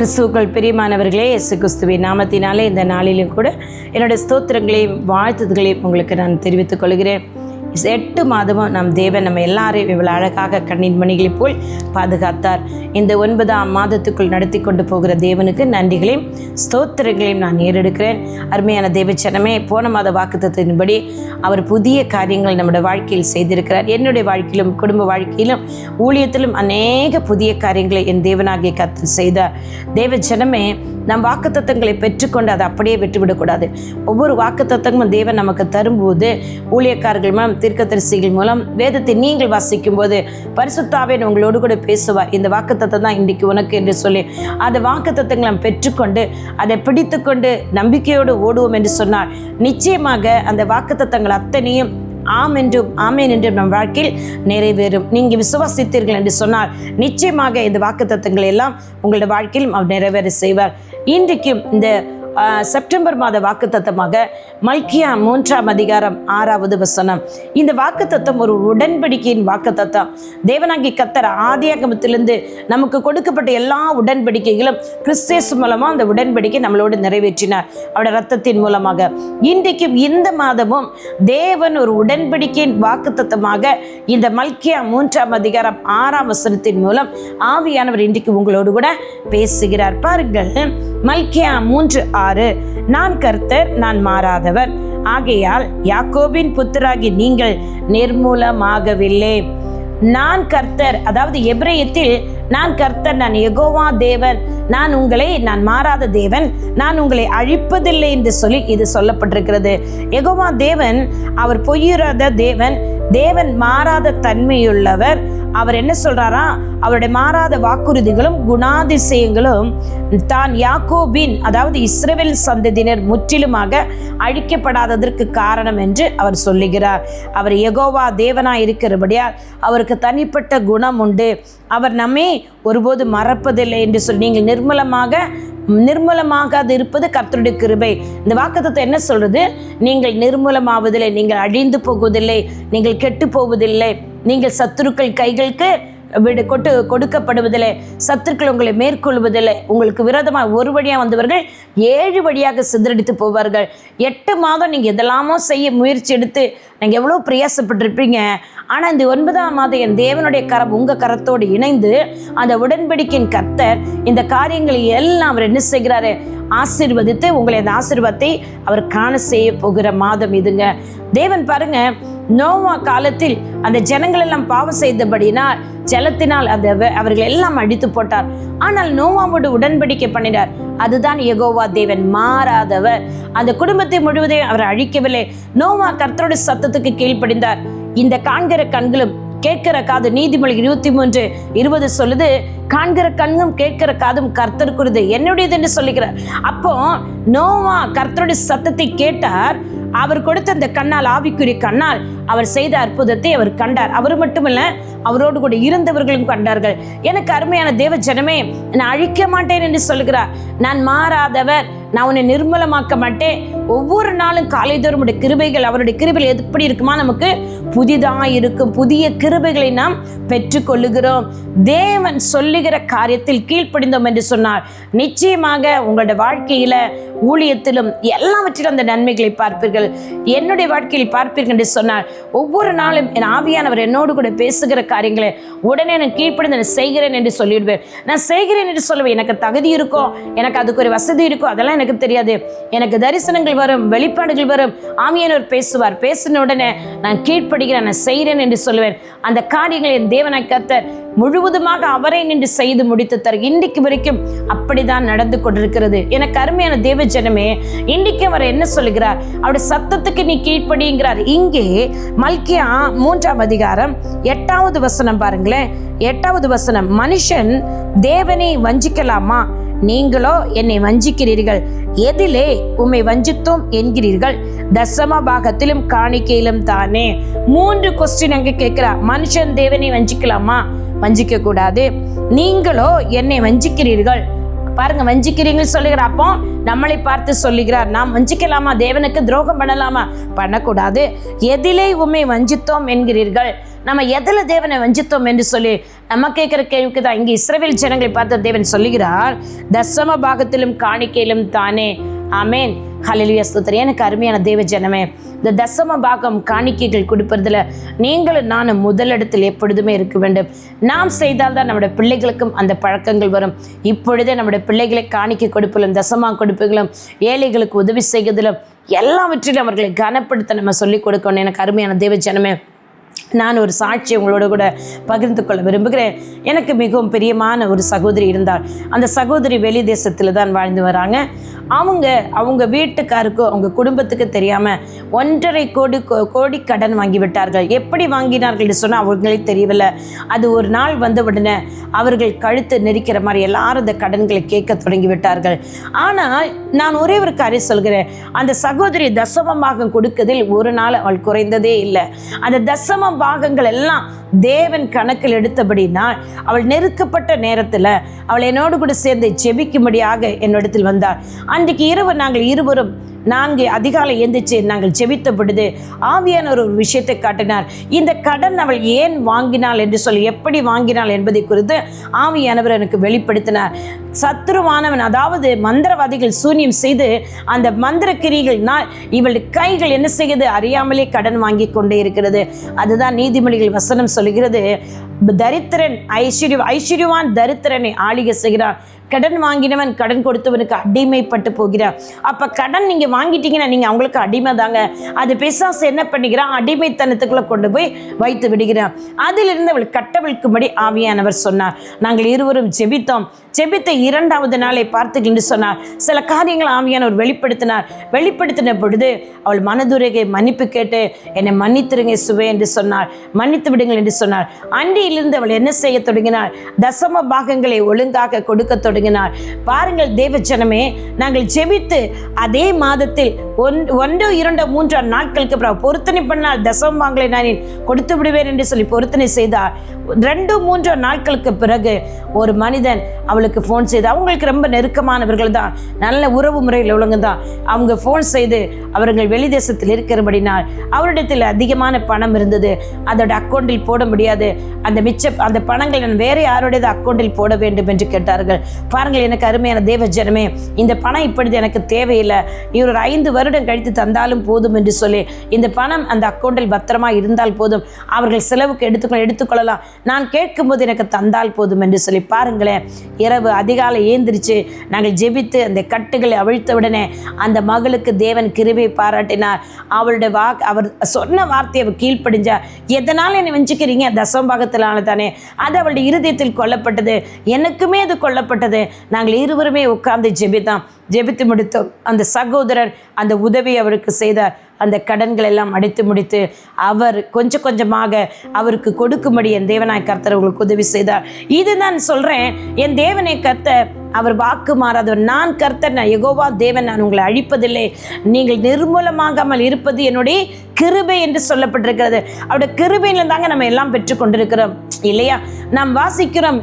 கிறிஸ்துக்கள் பிரியமானவர்களே இயேசு கிறிஸ்துவின் நாமத்தினாலே இந்த நாளிலும் கூட என்னுடைய ஸ்தோத்திரங்களையும் வாழ்த்துதல்களையும் உங்களுக்கு நான் தெரிவித்துக் கொள்கிறேன். எட்டு மாதமும் நம் தேவன் நம்ம எல்லாரையும் இவ்வளோ அழகாக கண்ணின் மணிகளைப் போல் பாதுகாத்தார். இந்த ஒன்பதாம் மாதத்துக்குள் நடத்தி கொண்டு போகிற தேவனுக்கு நன்றிகளையும் ஸ்தோத்திரங்களையும் நான் ஏறெடுக்கிறேன். அருமையான தேவச்சனமே போன மாத வாக்குத்தத்தின்படி அவர் புதிய காரியங்கள் நம்முடைய வாழ்க்கையில் செய்திருக்கிறார். என்னுடைய வாழ்க்கையிலும் குடும்ப வாழ்க்கையிலும் ஊழியத்திலும் அநேக புதிய காரியங்களை என் தேவனாகிய கத்தில் செய்தார். தேவச்சனமே நம் வாக்குத்தத்தங்களை பெற்றுக்கொண்டு அதை அப்படியே விட்டுவிடக்கூடாது. ஒவ்வொரு வாக்குத்தத்தங்களும் தேவன் நமக்கு தரும்போது ஊழியக்காரர்கள் தீர்க்க தரிசிகள் மூலம் வேதத்தை நீங்கள் வாசிக்கும் போது பரிசுத்தாவே உங்களோடு கூட பேசுவார் இந்த வாக்குத்தத்தை தான் இன்றைக்கு உனக்கு என்று சொல்லி அந்த வாக்குத்தத்தங்களை பெற்றுக்கொண்டு அதை பிடித்துக்கொண்டு நம்பிக்கையோடு ஓடுவோம் என்று சொன்னார் நிச்சயமாக அந்த வாக்குத்தத்தங்கள் அத்தனையும் ஆம் என்றும் ஆமேன் என்றும் நம் வாழ்க்கையில் நிறைவேறும். நீங்கள் விசுவாசித்தீர்கள் என்று சொன்னால் நிச்சயமாக இந்த வாக்குத்தத்தங்களை எல்லாம் உங்களுடைய வாழ்க்கையில் அவர் நிறைவேற செய்வார். இன்றைக்கும் இந்த செப்டம்பர் மாத வாக்குத்தத்தமாக மல்கியா மூன்றாம் அதிகாரம் ஆறாவது வசனம். இந்த வாக்குத்தத்தம் ஒரு உடன்படிக்கையின் வாக்குத்தத்தம். தேவனாகி கத்தர் ஆதியாகமத்திலிருந்து நமக்கு கொடுக்கப்பட்ட எல்லா உடன்படிக்கைகளும் கிறிஸ்தேசு மூலமாக அந்த உடன்படிக்கை நம்மளோடு நிறைவேற்றினார். அவருடைய ரத்தத்தின் மூலமாக. இன்றைக்கும் இந்த மாதமும் தேவன் ஒரு உடன்படிக்கையின் வாக்குத்தத்தமாக இந்த மல்கியா மூன்றாம் அதிகாரம் ஆறாம் வசனத்தின் மூலம் ஆவியானவர் இன்றைக்கு உங்களோடு கூட பேசுகிறார். பாருங்கள் மல்கியா மூன்று ஆறு. நான் கர்த்தர் நான் மாறாதவர். ஆகையால் யாக்கோபின் புத்தராகி நீங்கள் நிர்மூலமாகவில்லை. நான் கர்த்தர் அதாவது எபிரேயத்தில் நான் கர்த்தர் நான் எகோவா தேவன். நான் உங்களை நான் மாறாத தேவன். நான் உங்களை அழிப்பதில்லை என்று சொல்லி இது சொல்லப்பட்டிருக்கிறது. எகோவா தேவன் அவர் பொய்யுறாத தேவன் தேவன் மாறாத தன்மையுள்ளவர். அவர் என்ன சொல்றாரா? அவருடைய மாறாத வாக்குறுதிகளும் குணாதிசயங்களும் தான் யாக்கோபின் அதாவது இஸ்ரேல் சந்ததியினர் முற்றிலுமாக அழிக்கப்படாததற்கு காரணம் என்று அவர் சொல்லுகிறார். அவர் எகோவா தேவனாய் இருக்கிறபடியால் அவருக்கு தனிப்பட்ட குணம் உண்டு. அவர் நம்மை ஒருபோது மறப்பதில்லை என்று சொல்லி நீங்கள் நிர்மலமாக நிர்மூலமாகாது இருப்பது கர்த்தருடைய கிருபை. இந்த வாக்குத்தத்தை என்ன சொல்றது? நீங்கள் நிர்மூலமாவதில்லை நீங்கள் அழிந்து போவதில்லை நீங்கள் கெட்டு போவதில்லை நீங்கள் சத்துருக்கள் கைகளுக்கு விடு கொட்டு கொடுக்கப்படுவதில்லை. சத்துருக்கள் உங்களை மேற்கொள்வதில்லை. உங்களுக்கு விரோதமாக ஒரு வழியாக வந்தவர்கள் ஏழு வழியாக சிதறடித்து போவார்கள். எட்டு மாதம் நீங்கள் எதெல்லாமோ செய்ய முயற்சி எடுத்து நீங்கள் எவ்வளோ பிரயாசப்பட்டிருப்பீங்க. ஆனால் இந்த ஒன்பதாம் மாதம் என் தேவனுடைய கரம் உங்கள் கரத்தோடு இணைந்து அந்த உடன்படிக்கையின் கர்த்தர் இந்த காரியங்களை எல்லாம் அவர் என்ன செய்கிறாரு? ஆசீர்வதித்து உங்களை அந்த ஆசீர்வாதத்தை அவர் காண செய்ய போகிற மாதம் இதுங்க. தேவன் பாருங்க நோவா காலத்தில் அந்த ஜனங்கள் எல்லாம் பாவம் செய்தபடினால் ஜலத்தினால் அந்த வ- அவர்கள் எல்லாம் அடித்து போட்டார். ஆனால் நோவாவோடு உடன்படிக்கை பண்ணினார். அதுதான் யகோவா தேவன் மாறாதவர். அந்த குடும்பத்தை முழுவதையும் அவர் அழிக்கவில்லை. நோவா கர்த்தருடைய சத்தத்துக்கு கீழ்ப்படிந்தார். இந்த காண்கிற கண்களும் கேட்கிற காது நீதிமொழி இருபத்தி மூன்று இருபது சொல்லுது காண்கிற கண்ணும் கேட்கிற காதும் கர்த்தருக்குறது என்னுடையது என்று சொல்லுகிறார். அப்போ நோவா கர்த்தருடைய சத்தத்தை கேட்டார் அவர் கொடுத்த அந்த கண்ணால் ஆவிக்குரிய கண்ணால் அவர் செய்த அற்புதத்தை அவர் கண்டார். அவர் மட்டுமல்ல அவரோடு கூட இருந்தவர்களும் கண்டார்கள். எனக்கு அருமையான தேவ ஜனமே நான் அழிக்க மாட்டேன் என்று சொல்கிறார் நான் மாறாதவர் நான் உன்னை நிர்மலமாக்க மாட்டேன். ஒவ்வொரு நாளும் காலைதோறும் உடைய கிருபைகள் அவருடைய கிருபைகள் எப்படி இருக்குமா நமக்கு? புதிதாக இருக்கும். புதிய கிருபைகளை நாம் பெற்றுக்கொள்ளுகிறோம் தேவன் சொல்லுகிற காரியத்தில் கீழ்ப்படிந்தோம் என்று சொன்னார். நிச்சயமாக உங்களோட வாழ்க்கையில ஊழியத்திலும் எல்லாவற்றிலும் அந்த நன்மைகளை பார்ப்பீர்கள். என்னுடைய வாழ்க்கையில் பார்ப்பீர்கள் என்று சொன்னார் ஒவ்வொரு நாளும் என் ஆவியானவர் என்னோடு கூட பேசுகிற காரியங்களை உடனே நான் கீழ்ப்படிந்து நான் செய்கிறேன் என்று சொல்லிவிடுவேன். நான் செய்கிறேன் என்று சொல்லுவேன். எனக்கு தகுதி இருக்கும் எனக்கு அதுக்கு ஒரு வசதி இருக்கும் அதெல்லாம் எனக்கு தெரியாது. எனக்கு தரிசனங்கள் வரும் வெளிப்பாடுகள் வரும். ஆவியானவர் பேசுவார். பேசின உடனே நான் கீழ்ப்படுகிறேன் நான் செய்கிறேன் என்று சொல்லுவேன். அந்த காரியங்களை என் தேவனை கத்தர் முழுவதுமாக அவரை நின்று செய்து முடித்து தர இன்றைக்கு வரைக்கும் அப்படிதான் நடந்து கொண்டிருக்கிறது. எனக்கு அருமையான தேவ ஜனமே இன்றைக்கு அவர் என்ன சொல்லுகிறார்? அவருடைய சத்தத்துக்கு நீ கீழ்ப்படிங்கிறார் இங்கே மல்கியா மூன்றாம் அதிகாரம் எட்டாவது வசனம் பாருங்களேன். எட்டாவது வசனம் மனுஷன் தேவனை வஞ்சிக்கலாமா? நீங்களோ என்னை வஞ்சிக்கிறீர்கள். எதிலே உம்மை வஞ்சித்தோம் என்கிறீர்கள். தசம பாகத்திலும் காணிக்கையிலும் தானே? மூன்று கொஸ்டின் அங்கே கேட்கிறா மனுஷன் தேவனை வஞ்சிக்கலாமா? வஞ்சிக்க கூடாது நீங்களோ என்னை வஞ்சிக்கிறீர்கள். பாருங்க வஞ்சிக்கிறீங்கன்னு சொல்லுகிற அப்போ நம்மளை பார்த்து சொல்லுகிறார். நாம் வஞ்சிக்கலாமா? தேவனுக்கு துரோகம் பண்ணலாமா? பண்ணக்கூடாது. எதிலே உண்மை வஞ்சித்தோம் என்கிறீர்கள். நம்ம எதில் தேவனை வஞ்சித்தோம் என்று சொல்லி நம்ம கேட்குற கேள்விக்கு தான் இங்கே இஸ்ரவேல் ஜனங்களை பார்த்து தேவன் சொல்லுகிறார். தசம பாகத்திலும் காணிக்கையிலும் தானே ஆமேன். ஹலிலுயா ஸ்தோத்திரம். எனக்கு அருமையான தேவ ஜனமே இந்த தசம பாகம் காணிக்கைகள் கொடுப்பதில் நீங்களும் நானும் முதலிடத்தில் எப்பொழுதுமே இருக்க வேண்டும். நாம் செய்தால்தான் நம்முடைய பிள்ளைகளுக்கும் அந்த பழக்கங்கள் வரும். இப்பொழுதே நம்முடைய பிள்ளைகளை காணிக்கை கொடுப்பிலும் தசமா கொடுப்புகளும் ஏழைகளுக்கு உதவி செய்வதிலும் எல்லாவற்றிலும் அவர்களை கனப்படுத்த நம்ம சொல்லிக் கொடுக்கணும் எனக்கு அருமையான தேவ ஜனமே நான் ஒரு சாட்சி உங்களோட கூட பகிர்ந்து கொள்ள விரும்புகிறேன். எனக்கு மிகவும் பிரியமான ஒரு சகோதரி இருந்தார் அந்த சகோதரி வெளி தேசத்தில் தான் வாழ்ந்து வராங்க. அவங்க அவங்க வீட்டுக்காருக்கும் அவங்க குடும்பத்துக்கு தெரியாமல் ஒன்றரை கோடி கோடி கடன் வாங்கி விட்டார்கள் எப்படி வாங்கினார்கள் என்று சொன்னால் அவங்களே தெரியவில்லை. அது ஒரு நாள் வந்த உடனே அவர்கள் கழுத்து நெரிக்கிற மாதிரி எல்லாரும் அந்த கடன்களை கேட்க தொடங்கி விட்டார்கள் ஆனால் நான் ஒரே ஒரு காரியம் சொல்கிறேன். அந்த சகோதரி தசமமாக கொடுக்கதில் ஒரு நாள் அவள் குறைந்ததே இல்லை. அந்த தசமம் பாகங்கள் எல்லாம் தேவன் கணக்கில் எடுத்தபடினால் அவள் நெருக்கப்பட்ட நேரத்தில் அவள் என்னோடு கூட சேர்ந்து ஜெபிக்கும்படியாக என்னிடத்தில் வந்தாள். அன்றைக்கு இரவு நாங்கள் இருவரும் நான்கு அதிகாலை எந்திரிச்சு நாங்கள் ஜெபித்த பொழுது ஆவியானவர் ஒரு விஷயத்தை காட்டினார். இந்த கடன் அவள் ஏன் வாங்கினாள் என்று சொல்லி எப்படி வாங்கினாள் என்பதை குறித்து ஆவியானவர் எனக்கு வெளிப்படுத்தினார். சத்துருவானவன் அதாவது மந்திரவாதிகள் சூன்யம் செய்து அந்த மந்திர கிரிகள்னால் இவளுடைய கைகள் என்ன செய்யுது? அறியாமலே கடன் வாங்கி கொண்டே இருக்கிறது. அதுதான் நீதிமொழிகள் வசனம் சொல்கிறது தரித்திரன் ஐஸ்வர்ய ஐஸ்வர்யவான் தரித்திரனை ஆளிக செய்கிறான் கடன் வாங்கினவன் கடன் கொடுத்தவனுக்கு அடிமைப்பட்டு போகிறான் அப்போ கடன் நீங்கள் வாங்கிட்டீங்கன்னா நீங்கள் அவங்களுக்கு அடிமை தாங்க. அது பிசாசு என்ன பண்ணிக்கிறான் அடிமைத்தனத்துக்குள்ளே கொண்டு போய் வைத்து விடுகிறான் அதிலிருந்து அவள் கட்டவிழ்க்கும்படி ஆவியானவர் சொன்னார். நாங்கள் இருவரும் ஜெபித்தோம். ஜெபித்த இரண்டாவது நாளை பார்த்துக்கிட்டு சொன்னார். சில காரியங்களை ஆவியானவர் வெளிப்படுத்தினார். வெளிப்படுத்தின பொழுது அவள் மனதுரைகை மன்னிப்பு கேட்டு என்னை மன்னித்திருங்க சுவை என்று சொன்னார் மன்னித்து விடுங்கள் என்று சொன்னார் அன்றியிலிருந்து அவள் என்ன செய்ய தொடங்கினார் தசம பாகங்களை ஒழுங்காக கொடுக்க தொடங்கினார் பாருங்கள் தேவ ஜனமே நாங்கள் ஜெபித்து அதே மாதத்தில் ஒன் ஒன்றோ இரண்டோ மூன்றோ நாட்களுக்கு அப்புறம் பொருத்தனை பண்ணால் தசம பாகங்களை நான் கொடுத்து விடுவேன் என்று சொல்லி பொருத்தனை செய்தார். ரெண்டு மூன்றோ நாட்களுக்கு பிறகு ஒரு மனிதன் அவள் அவளுக்கு ஃபோன் செய்து அவங்களுக்கு ரொம்ப நெருக்கமானவர்கள் தான் நல்ல உறவு முறையில் உள்ளவங்க தான் அவங்க ஃபோன் செய்து அவர்கள் வெளி தேசத்தில் இருக்கிறபடினால் அவரிடத்தில் அதிகமான பணம் இருந்தது. அதோட அக்கௌண்ட்டில் போட முடியாது. அந்த மிச்ச அந்த பணங்கள் நான் வேறு யாருடையது அக்கௌண்ட்டில் போட வேண்டும் என்று கேட்டார்கள். பாருங்கள் எனக்கு அருமையான தேவ ஜனமே இந்த பணம் இப்பொழுது எனக்கு தேவையில்லை. நீ ஒரு ஐந்து வருடம் கழித்து தந்தாலும் போதும் என்று சொல்லி இந்த பணம் அந்த அக்கௌண்ட்டில் பத்திரமா இருந்தால் போதும். அவர்கள் செலவுக்கு எடுத்துக்கொள்ள எடுத்துக்கொள்ளலாம். நான் கேட்கும்போது எனக்கு தந்தால் போதும் என்று சொல்லி பாருங்களேன். இரவு அதிகாலை ஏந்திரிச்சு நாங்கள் ஜெபித்து அந்த கட்டுகளை அவிழ்த்தவுடனே அந்த மகளுக்கு தேவன் கிருபை பாராட்டினார். அவளுடைய வா அவர் சொன்ன வார்த்தையை அவள் கீழ்ப்படிஞ்சா எதனால் என்னை வஞ்சிக்கிறீங்க? தசம்பாகத்தினால தானே. அது அவளுடைய இருதயத்தில் கொல்லப்பட்டது. எனக்குமே அது கொல்லப்பட்டது. நாங்கள் இருவருமே உட்கார்ந்து ஜெபித்தோம். ஜெபித்து முடித்தோம். அந்த சகோதரர் அந்த உதவி அவருக்கு செய்தார். அந்த கடன்கள் எல்லாம் அடித்து முடித்து அவர் கொஞ்சம் கொஞ்சமாக அவருக்கு கொடுக்கும்படி என் தேவனாய் கர்த்தர் உங்களுக்கு உதவி செய்தார். இது நான் சொல்கிறேன் என் தேவனை கர்த்தர் அவர் வாக்கு மாறாதவர். நான் கர்த்தர் நான் யகோவா தேவன் நான் உங்களை அழிப்பதில்லை. நீங்கள் நிர்மூலமாகாமல் இருப்பது என்னுடைய கிருபை என்று சொல்லப்பட்டிருக்கிறது. அவருடைய கிருபையில தாங்க நம்ம எல்லாம் பெற்றுக்கொண்டிருக்கிறோம் இல்லையா? நாம் வாசிக்கிறோம்.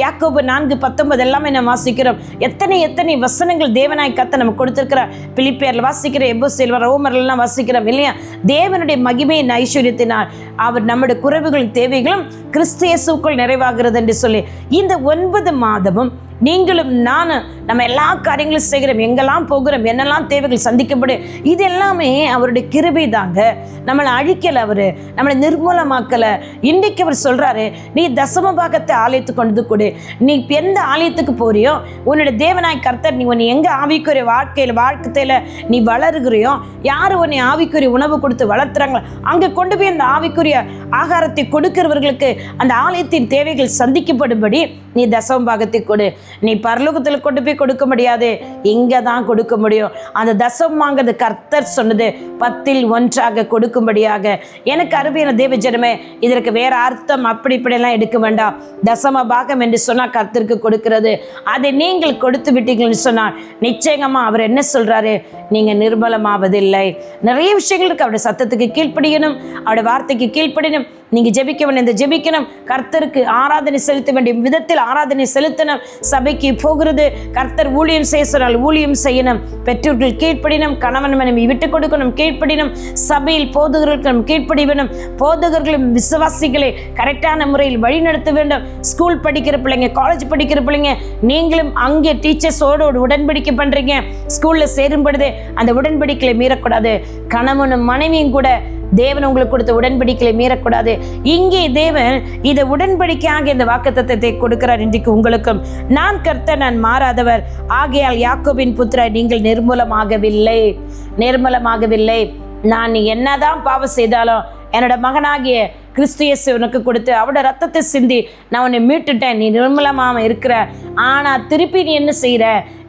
யாக்கோபு நான்கு பத்தொன்பது எல்லாமே நம்ம வாசிக்கிறோம். எத்தனை எத்தனை வசனங்கள் தேவனாய் கத்த நம்ம கொடுத்துருக்கிறார். பிலிப்பியர்ல வாசிக்கிற எபோ செல்வர் ரோமர்லாம் வாசிக்கிறோம். இல்லையா? தேவனுடைய மகிமையின் ஐஸ்வர்யத்தினால் அவர் நம்முடைய குறைவுகளின் தேவைகளும் கிறிஸ்து இயேசுக்குள் நிறைவாகிறது என்று சொல்லி இந்த ஒன்பது மாதமும் நீங்களும் நானும் நம்ம எல்லா காரியங்களும் செய்கிறோம். எங்கெல்லாம் போகிறோம்? என்னெல்லாம் தேவைகள் சந்திக்கப்படும் இது எல்லாமே அவருடைய கிருபை தாங்க. நம்மளை அழிக்கலை அவர். நம்மளை நிர்மூலமாக்கலை. இன்றைக்கு அவர் சொல்கிறாரு நீ தசம பாகத்தை ஆலயத்துக்கு கொண்டு கொடு. நீ எந்த ஆலயத்துக்கு போறியோ உன்னோட தேவனாய் கர்த்தர் நீ உன்னை எங்கே ஆவிக்குரிய வாழ்க்கையில் வாழ்க்கையில் நீ வளருகிறியோ யார் உன்னை ஆவிக்குரிய உணவு கொடுத்து வளர்த்துறாங்களோ அங்கே கொண்டு போய் அந்த ஆவிக்குரிய ஆகாரத்தை கொடுக்கிறவர்களுக்கு அந்த ஆலயத்தின் தேவைகள் சந்திக்கப்படும்படி நீ தசம பாகத்தை கொடு. நீ பரலோகத்தில் கொண்டு போய் கொடுக்க முடியாது. இங்கே தான் கொடுக்க முடியும். அந்த தசமாங்கிறது கர்த்தர் சொன்னது. பத்தில் ஒன்றாக கொடுக்கும்படியாக. எனக்கு அருமையான தேவ ஜனமே இதற்கு வேற அர்த்தம் அப்படி இப்படிலாம் எடுக்க வேண்டாம். தசம பாகம் என்று சொன்னால் கர்த்தருக்கு கொடுக்கிறது. அதை நீங்கள் கொடுத்து விட்டீங்கன்னு சொன்னால் நிச்சயமாக அவர் என்ன சொல்கிறாரு நீங்கள் நிர்மலமாவதில்லை. நிறைய விஷயங்களுக்கு அவருடைய சத்தத்துக்கு கீழ்ப்படியணும். அவருடைய வார்த்தைக்கு கீழ்ப்படியணும். நீங்கள் ஜெபிக்க வேண்டிய இந்த ஜெபிக்கணும். கர்த்தருக்கு ஆராதனை செலுத்த வேண்டிய விதத்தில் ஆராதனை செலுத்தணும். சபைக்கு போகிறது கர்த்தர் ஊழியம் செய்ய சொன்னால் ஊழியம் செய்யணும். பெற்றோர்கள் கீழ்ப்படினும் கணவன் மனைவி விட்டு கொடுக்கணும் கீழ்ப்படினும் சபையில் போதகர்களுக்கு கீழ்ப்படி கீழ்ப்படிவனும் போதகர்களும் விசுவாசிகளை கரெக்டான முறையில் வழிநடத்த வேண்டும். ஸ்கூல் படிக்கிற பிள்ளைங்க காலேஜ் படிக்கிற பிள்ளைங்க நீங்களும் அங்கே டீச்சர்ஸோடு உடன்படிக்கை பண்ணுறீங்க ஸ்கூலில் சேரும் பொழுது அந்த உடன்படிக்கையை மீறக்கூடாது. கணவனும் மனைவியும் கூட தேவன் உங்களுக்கு கொடுத்த உடன்படிக்கையை மீறக்கூடாது. இங்கே தேவன் இதை உடன்படிக்கையாக இந்த வாக்குத்தத்தை கொடுக்கிறார் இன்றைக்கு உங்களுக்கும். நான் கர்த்த நான் மாறாதவர். ஆகையால் யாக்கோபின் புத்திர நீங்கள் நிர்மூலமாகவில்லை. நிர்மூலமாகவில்லை. நான் என்னதான் பாவம் செய்தாலும் என்னோட மகனாகிய கிறிஸ்து இயேசு உனக்கு கொடுத்து அவட ரத்தத்தை சிந்தி நான் உன்னை மீட்டுட்டேன். நீ நிர்மலமாக இருக்கிற. ஆனால் திருப்பி நீ என்ன செய்கிற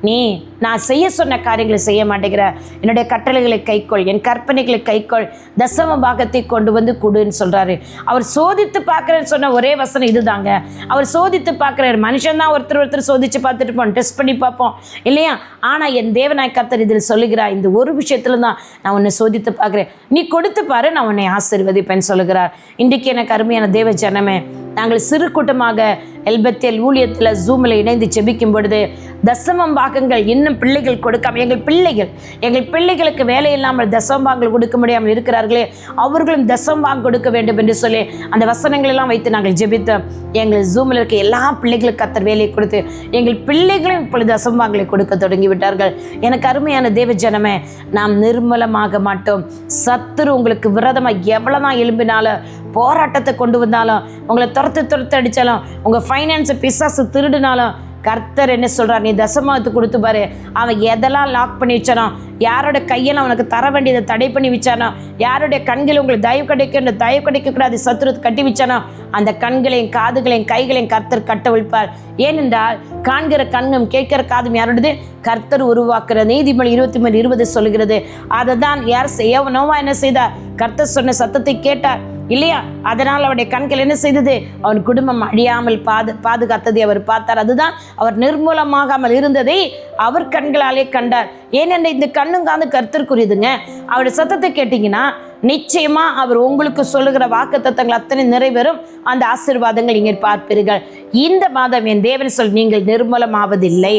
நீ நான் செய்ய சொன்ன காரியங்களை செய்ய மாட்டேங்கிற. என்னுடைய கட்டளைகளை கைக்கொள். என் கற்பனைகளை கைக்கொள். தசம பாகத்தை கொண்டு வந்து கொடுன்னு சொல்கிறாரு அவர் சோதித்து பார்க்குறேன்னு சொன்ன ஒரே வசனம் இதுதாங்க. அவர் சோதித்து பார்க்குறாரு மனுஷன் தான் ஒருத்தர் ஒருத்தர் சோதித்து பார்த்துட்டு போவோம். டெஸ்ட் பண்ணி பார்ப்போம். இல்லையா? ஆனால் என் தேவநாய் கர்த்தர் இதில் சொல்லுகிறார் இந்த ஒரு விஷயத்துல தான் நான் உன்னை சோதித்து பார்க்குறேன். நீ கொடுத்து பாரு நான் உன்னை ஆசீர்வதிப்பேன் சொல்லுகிறார். இன்றைக்கு எனக்கு அருமையான தேவ ஜனமே. நாங்கள் சிறு கூட்டமாக எல்பத்தியல் ஊழியத்தில் ஜூமில் இணைந்து செபிக்கும் பொழுது தசமம் பாகங்கள் இன்னும் பிள்ளைகள் கொடுக்காம எங்கள் பிள்ளைகள் எங்கள் பிள்ளைகளுக்கு வேலை இல்லாமல் தசம் பாகங்கள் கொடுக்க முடியாமல் இருக்கிறார்களே அவர்களும் தசம் பாங்க கொடுக்க வேண்டும் என்று சொல்லி அந்த வசனங்கள் எல்லாம் வைத்து நாங்கள் ஜெபித்தோம் எங்கள் ஜூமில் இருக்க எல்லா பிள்ளைகளுக்கு கத்தர் வேலையை கொடுத்து எங்கள் பிள்ளைகளும் இப்பொழுது தசம் பாங்களை கொடுக்க தொடங்கி விட்டார்கள் எனக்கு அருமையான தேவ ஜனமே நாம் நிர்மலமாக மாட்டோம். சத்துரு உங்களுக்கு விரதமாக எவ்வளோ தான் எழும்பினாலும் போராட்டத்தை கொண்டு வந்தாலும் உங்களை துரத்து துரத்து அடித்தாலும் உங்கள் ஃபைனான்ஸை பிசாசு திருடினாலும் கர்த்தர் என்ன சொல்கிறார் நீ தசமாவத்து கொடுத்து பாரு. அவன் எதெல்லாம் லாக் பண்ணி வச்சானோ யாரோட கையெல்லாம் அவனுக்கு தர வேண்டியதை தடை பண்ணி வச்சானோ யாருடைய கண்கள் உங்களுக்கு தயவு கிடைக்கும் தயவு கிடைக்கக்கூடாது சத்துரு கட்டி வச்சானோ அந்த கண்களையும் காதுகளையும் கைகளையும் கர்த்தர் கட்ட வைப்பார் ஏனென்றால் காண்கிற கண்ணும் கேட்கிற காதும் யாரோடது? கர்த்தர் உருவாக்குற நீதிமொழி இருபத்தி மூணு இருபது சொல்கிறது அதை தான் யார் செய்ய நோவா என்ன செய்தார்? கர்த்தர் சொன்ன சத்தத்தை கேட்டார். இல்லையா? அதனால் அவருடைய கண்கள் என்ன செய்தது? அவன் குடும்பம் அழியாமல் பாது பாதுகாத்ததை அவர் பார்த்தார். அதுதான் அவர் நிர்மூலமாகாமல் இருந்ததை அவர் கண்களாலே கண்டார். ஏனென்ற இந்த கண்ணுங்காந்து கருத்திற்குரியதுங்க. அவருடைய சத்தத்தை கேட்டிங்கன்னா நிச்சயமாக அவர் உங்களுக்கு சொல்லுகிற வாக்கு தத்தங்கள் அத்தனை நிறைவேறும். அந்த ஆசீர்வாதங்கள் நீங்கள் பார்ப்பீர்கள். இந்த மாதம் என் தேவன் சொல் நீங்கள் நிர்மூலமாவதில்லை.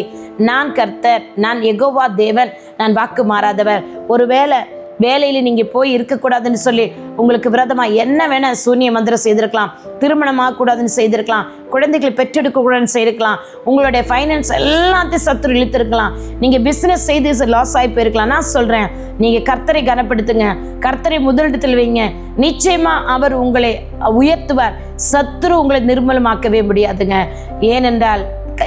நான் கர்த்தர் நான் எகோவா தேவன் நான் வாக்கு மாறாதவர். ஒருவேளை வேலையில் நீங்கள் போய் இருக்கக்கூடாதுன்னு சொல்லி உங்களுக்கு விரதமாக என்ன வேணால் சூன்ய மந்திரம் செய்திருக்கலாம் திருமணம் ஆகக்கூடாதுன்னு செய்திருக்கலாம் குழந்தைகளை பெற்றெடுக்கக்கூடாதுன்னு செய்திருக்கலாம் உங்களுடைய ஃபைனான்ஸ் எல்லாத்தையும் சத்துரு இழுத்திருக்கலாம். நீங்கள் பிஸ்னஸ் செய்து லாஸ் ஆகி போயிருக்கலாம். நான் சொல்கிறேன் நீங்கள் கர்த்தரை கனப்படுத்துங்க கர்த்தரை முதலிடத்தில் வைங்க. நிச்சயமாக அவர் உங்களை உயர்த்துவார். சத்துரு உங்களை நிர்மலமாக்கவே முடியாதுங்க. ஏனென்றால்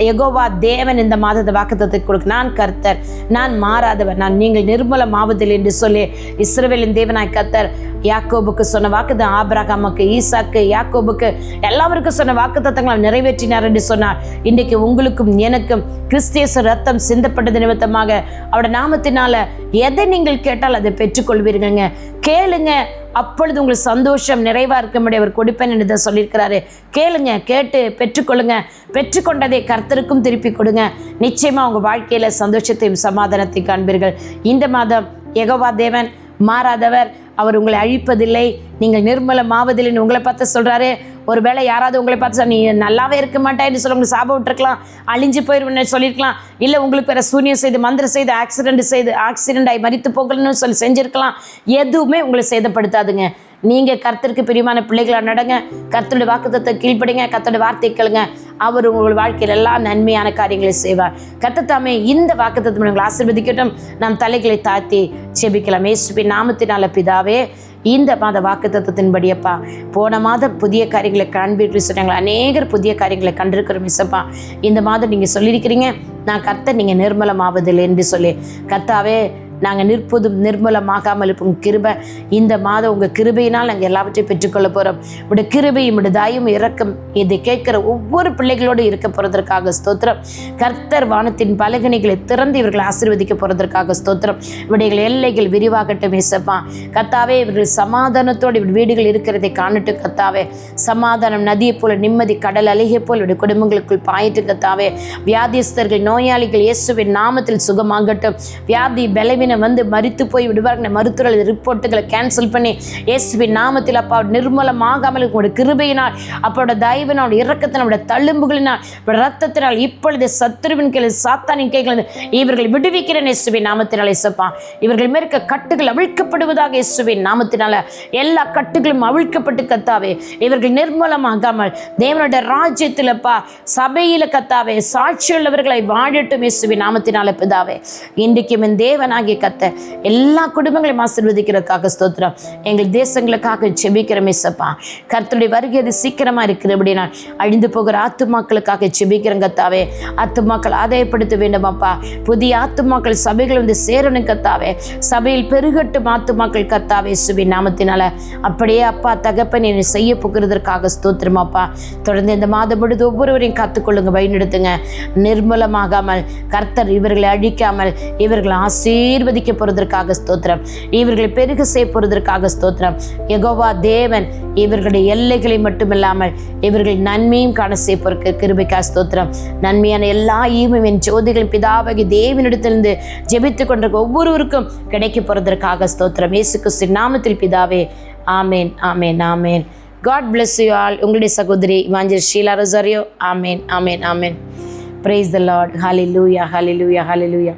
எகோவா தேவன் இந்த மாதத்தை வாக்குத்தத்தை கொடுக்க நான் கர்த்தர். நான் மாறாதவர். நான் நீங்கள் நிர்மலமாவதில்லை என்று சொல்லி இஸ்ரவேலின் தேவனாய் கர்த்தர் யாக்கோபுக்கு சொன்ன வாக்குதான் ஆபிரகாமுக்கு ஈசாக்கு யாக்கோபுக்கு எல்லாருக்கும் சொன்ன வாக்குத்தத்தங்களை நிறைவேற்றினார் என்று சொன்னார். இன்றைக்கு உங்களுக்கும் எனக்கும் கிறிஸ்தியச ரத்தம் சிந்தப்பட்டது நிமித்தமாக அவருடைய நாமத்தினால எதை நீங்கள் கேட்டால் அதை பெற்றுக்கொள்வீர்கள்ங்க. கேளுங்க. அப்பொழுது உங்களுக்கு சந்தோஷம் நிறைவாக இருக்க முடியும் அவர் கொடுப்பேன் என்று தான் சொல்லியிருக்கிறாரு. கேளுங்க கேட்டு பெற்றுக்கொள்ளுங்க. பெற்றுக்கொண்டதை கர்த்தருக்கும் திருப்பி கொடுங்க. நிச்சயமாக உங்கள் வாழ்க்கையில் சந்தோஷத்தையும் சமாதானத்தையும் காண்பீர்கள். இந்த மாதம் எகவா தேவன் மாறாதவர். அவர் உங்களை அழிப்பதில்லை. நீங்கள் நிர்மலமாவதில்லைன்னு உங்களை பார்த்து சொல்கிறாரு ஒருவேளை யாராவது உங்களை பார்த்து சொன்னா, நீ நல்லாவே இருக்க மாட்டேன்னு சொல்லி உங்களுக்கு சாபம் விட்டுருக்கலாம். அழிஞ்சு போயிடுவேன்னு சொல்லியிருக்கலாம். இல்லை உங்களுக்கு வேறு சூன்யம் செய்து மந்திரம் செய்து ஆக்சிடென்ட் செய்து ஆக்சிடென்ட் ஆகி மறித்து போகலன்னு சொல்லி செஞ்சுருக்கலாம். எதுவுமே உங்களை சேதப்படுத்தாதுங்க. நீங்கள் கர்த்தருக்கு பிரியமான பிள்ளைகளாக நடங்க. கர்த்தருடைய வாக்குத்தத்தை கீழ்ப்படிங்க கர்த்தருடைய வார்த்தை கேளுங்க. அவர் உங்கள் வாழ்க்கையில் எல்லா நன்மையான காரியங்களை செய்வார். கத்தத்தாமே இந்த வாக்குத்தத்தை உங்களை ஆசிர்வதிக்கட்டும். நம் தலைகளை தாழ்த்தி செபிக்கலாம் ஏசுபி நாமத்தினால பிதாவே இந்த மாத வாக்கு தத்துவத்தின்படியப்பா போன மாதம் புதிய காரியங்களை காண்பீர்கள். சொன்னாங்க அநேகர் புதிய காரியங்களை கண்டிருக்கிறோம் மிஸ்ஸப்பா இந்த மாதம் நீங்கள் சொல்லியிருக்கிறீங்க நான் கர்த்த நீங்கள் நிர்மலமாவதில்லை என்று சொல்லி. கர்த்தாவே நாங்கள் நிற்பதும் நிர்மூலமாகாமல் இருக்கும் கிருபை. இந்த மாதம் உங்கள் கிருபையினால் நாங்கள் எல்லாவற்றையும் பெற்றுக்கொள்ள போகிறோம் உடைய கிருபையும் உடைய தாயும் இறக்கம் இதை கேட்குற ஒவ்வொரு பிள்ளைகளோடு இருக்க போகிறதற்காக ஸ்தோத்திரம். கர்த்தர் வானத்தின் பலகணிகளை திறந்து இவர்களை ஆசீர்வதிக்க போகிறதற்காக ஸ்தோத்திரம். இவர்கள் எல்லைகள் விரிவாகட்டும் இசப்பா கத்தாவே இவர்கள் சமாதானத்தோடு இவர் வீடுகள் இருக்கிறதை காணட்டும் கத்தாவே சமாதானம் நதியை போல நிம்மதி கடல் அழகிய போல் இவருடைய குடும்பங்களுக்குள் பாயிட்டு கத்தாவே வியாதிஸ்தர்கள் நோயாளிகள் இயேசுவின் நாமத்தில் சுகமாகட்டும். வியாதி பலவீன பலவீனம் வந்து மறித்து போய் விடுவார்கள் மருத்துவர்கள் ரிப்போர்ட்டுகளை கேன்சல் பண்ணி இயேசுவின் நாமத்தில் அப்பா நிர்மூலமாகாமல் உங்களுடைய கிருபையினால் அப்போட தயவினால் இறக்கத்தினோட தழும்புகளினால் உம்முடைய ரத்தத்தினால் இப்பொழுது சத்துருவின் கீழே சாத்தானின் கைகள் இவர்கள் விடுவிக்கிறேன் இயேசுவின் நாமத்தினால் இசப்பா இவர்கள் மேற்க கட்டுகள் அவிழ்க்கப்படுவதாக இயேசுவின் நாமத்தினால எல்லா கட்டுகளும் அவிழ்க்கப்பட்டு கத்தாவே. இவர்கள் நிர்மூலமாகாமல் தேவனுடைய ராஜ்யத்திலப்பா சபையில் கத்தாவே. சாட்சியுள்ளவர்களை வாழட்டும் இயேசுவின் நாமத்தினால பிதாவே. இன்றைக்கும் என் தேவனாகிய கத்த. எல்லா குடும்பங்களையும் ஆசிர்வதிக்கிறதுக்காக ஸ்தோத்திரம். எங்கள் தேசங்களுக்காக செபிக்கிறோம் இசப்பா கர்த்தருடைய வருகை அது சீக்கிரமா அப்படின்னா அழிந்து போகிற ஆத்துமாக்களுக்காக செபிக்கிறோம் கத்தாவே. ஆத்துமாக்கள் ஆதாயப்படுத்த வேண்டுமாப்பா புதிய ஆத்துமாக்கள் சபைகள் வந்து சேரணும் கத்தாவே. சபையில் பெருகட்டும் ஆத்துமாக்கள் கத்தாவே சுபி நாமத்தினால. அப்படியே அப்பா தகப்பன் என்னை செய்ய போகிறதற்காக ஸ்தோத்திரமாப்பா தொடர்ந்து இந்த மாதம் பொழுது ஒவ்வொருவரையும் காத்துக்கொள்ளுங்க வழிநடத்துங்க. நிர்மூலமாகாமல் கர்த்தர் இவர்களை அழிக்காமல் இவர்களை ஆசீர்வதிக்க போறதற்காக ஸ்தோத்திரம். இவர்களை பெருக செய்ய போறதற்காக ஸ்தோத்திரம். எகோவா தேவன் இவர்களுடைய எல்லைகளை மட்டுமில்லாமல் இவர்கள் நன்மையும் காண செய்ய போற கிருபிக்கா ஸ்தோத்திரம். நன்மையான எல்லா ஈவும் என் ஜோதிகளின் பிதாவகி தேவனிடத்திலிருந்து ஜெபித்து கொண்டிருக்க ஒவ்வொருவருக்கும் கிடைக்க போறதற்காக ஸ்தோத்திரம். இயேசு நாமத்தில் பிதாவே ஆமேன் ஆமேன் ஆமேன். காட் பிளஸ் யூ ஆல் உங்களுடைய சகோதரி வாஞ்சர் ஷீலா ரொசாரியோ ஆமேன் ஆமேன் ஆமேன். பிரைஸ் த லார்ட் ஹalleluya ஹalleluya ஹalleluya